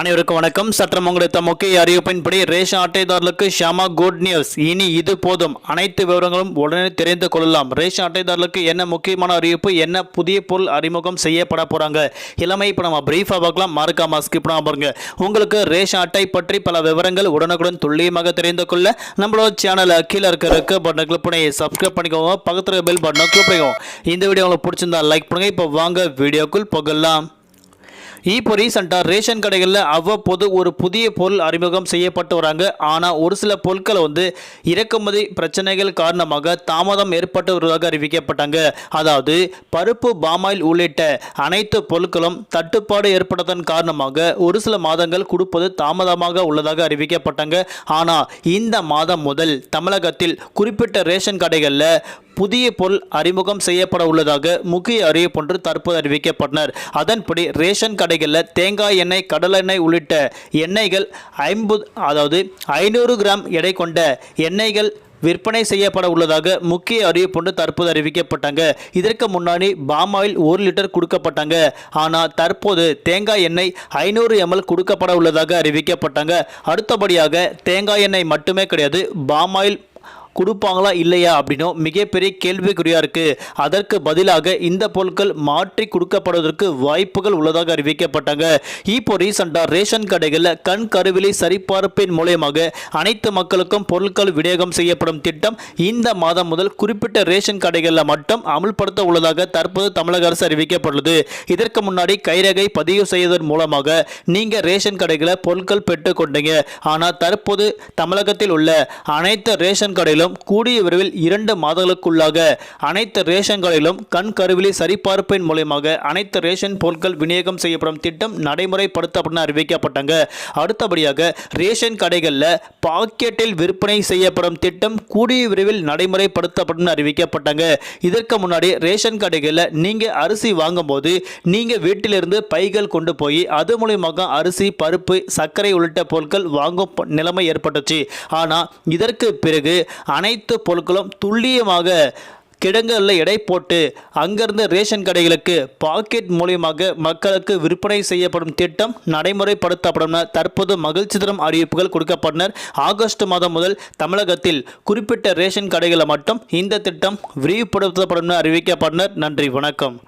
அனைவருக்கும் வணக்கம். சற்றம் உங்களுக்கு முக்கிய அறிவிப்பின்படி ரேஷன் அட்டைதாரர்களுக்கு ஷாமா குட் நியூஸ். இனி இது போதும். அனைத்து விவரங்களும் உடனே தெரிந்து கொள்ளலாம். ரேஷன் அட்டைதாரர்களுக்கு என்ன முக்கியமான அறிவிப்பு என்ன புதிய பொருள் அறிமுகம் செய்யப்பட போறாங்க? இளமை இப்போ நம்ம பிரீஃபாக பார்க்கலாம். மறக்காம ஸ்கிப் பண்ணாம பாருங்க. உங்களுக்கு ரேஷன் அட்டை பற்றி பல விவரங்கள் உடனுக்குடன் துல்லியமாக தெரிந்து கொள்ள நம்மளோட சேனலை கீழே இருக்க இருக்க பட்டனை கிளிக் பண்ணி சப்ஸ்கிரைப் பண்ணிக்கோங்க. பக்கத்தில் பெல் பட்டனை கிளிக் பண்ணிக்கோங்க. இந்த வீடியோ உங்களுக்கு பிடிச்சிருந்தா லைக் பண்ணுங்கள் இப்போ வாங்க வீடியோக்குள் போகலாம். இப்போ ரீசெண்டாக ரேஷன் கடைகளில் அவ்வப்போது ஒரு புதிய பொருள் அறிமுகம் செய்யப்பட்டு வராங்க. ஆனால் ஒரு சில பொருட்களை வந்து இறக்குமதி பிரச்சனைகள் காரணமாக தாமதம் ஏற்பட்டு வருவதாக அறிவிக்கப்பட்டாங்க. அதாவது பருப்பு பாமாயில் உள்ளிட்ட அனைத்து பொருட்களும் தட்டுப்பாடு ஏற்பட்டதன் காரணமாக ஒரு சில மாதங்கள் கொடுப்பது தாமதமாக உள்ளதாக அறிவிக்கப்பட்டாங்க. ஆனால் இந்த மாதம் முதல் தமிழகத்தில் குறிப்பிட்ட ரேஷன் கடைகளில் புதிய பொருள் அறிமுகம் செய்யப்பட உள்ளதாக முக்கிய அறிவிப்பொன்று தற்போது அறிவிக்கப்பட்டனர். அதன்படி ரேஷன் கடை கடைகளில் தேங்காய் எண்ணெய் கடலெண்ணெய் உள்ளிட்ட எண்ணெய்கள் ஐம்பது அதாவது ஐநூறு கிராம் எடை கொண்ட எண்ணெய்கள் விற்பனை செய்யப்பட உள்ளதாக முக்கிய அறிவிப்புண்டு தற்போது அறிவிக்கப்பட்டாங்க. இதற்கு முன்னாடி பாமாயில் ஒரு லிட்டர் கொடுக்கப்பட்டாங்க. ஆனால் தற்போது தேங்காய் எண்ணெய் ஐநூறு எம்எல் கொடுக்கப்பட உள்ளதாக அறிவிக்கப்பட்டாங்க. அடுத்தபடியாக தேங்காய் எண்ணெய் மட்டுமே கிடையாது பாமாயில் கொடுப்பாங்களா இல்லையா அப்படின்னும் மிகப்பெரிய கேள்விக்குறியாக இருக்குது அதற்கு பதிலாக இந்த பொருட்கள் மாற்றி கொடுக்கப்படுவதற்கு வாய்ப்புகள் உள்ளதாக அறிவிக்கப்பட்டாங்க. இப்போ ரீசெண்டாக ரேஷன் கடைகளில் கண் கருவிலை சரிபார்ப்பின் மூலயமாக அனைத்து மக்களுக்கும் பொருட்கள் விநியோகம் செய்யப்படும் திட்டம் இந்த மாதம் முதல் குறிப்பிட்ட ரேஷன் கடைகளில் மட்டும் அமல்படுத்த உள்ளதாக தற்போது தமிழக அரசு அறிவிக்கப்பட்டுள்ளது. இதற்கு முன்னாடி கைரகை பதிவு செய்வதன் மூலமாக நீங்கள் ரேஷன் கடைகளில் பொருட்கள் பெற்றுக்கொண்டீங்க. ஆனால் தற்போது தமிழகத்தில் உள்ள அனைத்து ரேஷன் மாநிலம் கூடிய விரைவில் இரண்டு மாதங்களுக்குள்ளாக அனைத்து ரேஷன் கடையிலும் கண் கருவிலி சரிபார்ப்பின் மூலயமாக அனைத்து ரேஷன் பொருட்கள் விநியோகம் செய்யப்படும் திட்டம் நடைமுறைப்படுத்தப்படும் அறிவிக்கப்பட்டாங்க. அடுத்தபடியாக ரேஷன் கடைகளில் பாக்கெட்டில் விற்பனை செய்யப்படும் திட்டம் கூடிய விரைவில் நடைமுறைப்படுத்தப்படும் அறிவிக்கப்பட்டாங்க. இதற்கு முன்னாடி ரேஷன் கடைகளில் நீங்கள் அரிசி வாங்கும்போது நீங்கள் வீட்டிலிருந்து பைகள் கொண்டு போய் அது மூலியமாக அரிசி பருப்பு சர்க்கரை உள்ளிட்ட பொருட்கள் வாங்கும் நிலைமை ஏற்பட்டுச்சு. ஆனால் இதற்கு பிறகு அனைத்து பொருட்களும் துல்லியமாக கிடங்குகளில் எடை போட்டு அங்கிருந்து ரேஷன் கடைகளுக்கு பாக்கெட் மூலியமாக மக்களுக்கு விற்பனை செய்யப்படும் திட்டம் நடைமுறைப்படுத்தப்படும் தற்போது மகிழ்ச்சி தரும் அறிவிப்புகள் கொடுக்கப்பட்டனர். ஆகஸ்ட் மாதம் முதல் தமிழகத்தில் குறிப்பிட்ட ரேஷன் கடைகளை மட்டும் இந்த திட்டம் விரிவுபடுத்தப்படும் அறிவிக்கப்பட்டனர். நன்றி வணக்கம்.